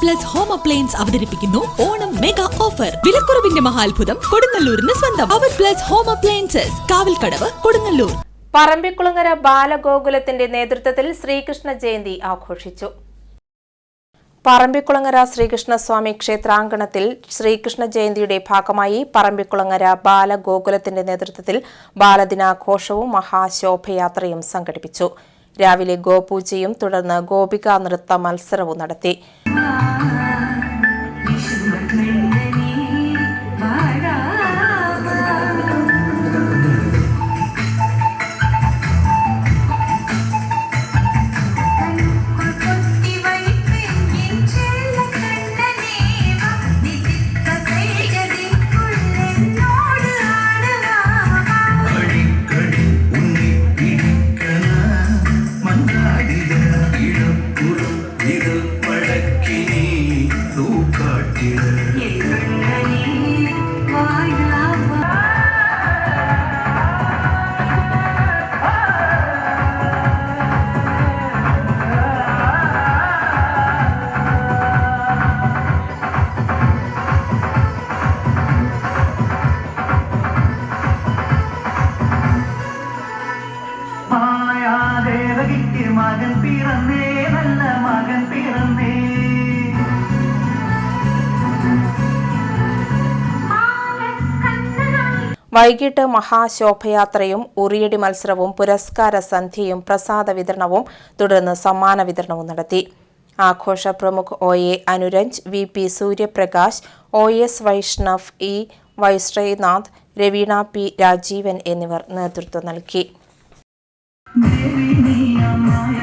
Plus home appliance അവതരിപ്പിക്കുന്നു. Onam mega offer വിലക്കുറവിന്റെ മഹാത്ഭുതം കൊടുങ്ങല്ലൂരിന് സ്വന്തം. അവർ plus home appliances Kavalkadavu Kodungallur. Parambikulangara ബാലഗോകുലത്തിന്റെ നേതൃത്വത്തിൽ ശ്രീകൃഷ്ണ ജയന്തി ആഘോഷിച്ചു. പറമ്പിക്കുളങ്ങര ശ്രീകൃഷ്ണസ്വാമി ക്ഷേത്രാങ്കണത്തിൽ ശ്രീകൃഷ്ണ ജയന്തിയുടെ ഭാഗമായി പറമ്പിക്കുളങ്ങര ബാലഗോകുലത്തിന്റെ നേതൃത്വത്തിൽ ബാലദിനാഘോഷവും മഹാശോഭയാത്രയും സംഘടിപ്പിച്ചു. രാവിലെ ഗോപൂജയും തുടർന്ന് ഗോപികാ നൃത്ത മത്സരവും നടത്തി. 啊。ദേവകിക്ക് മകൻ പിറന്നേ നല്ല മകൻ പിറന്നേ. വൈകിട്ട് മഹാശോഭയാത്രയും ഉറിയടി മത്സരവും പുരസ്കാര സന്ധ്യയും പ്രസാദ വിതരണവും തുടർന്ന് സമ്മാന വിതരണവും നടത്തി. ആഘോഷ പ്രമുഖ് O A Anuranj V P Suryaprakash O S Vaishnav E Vaishreenath Raveena P Rajeevan എന്നിവർ നേതൃത്വം നൽകി. Baby, me, I'm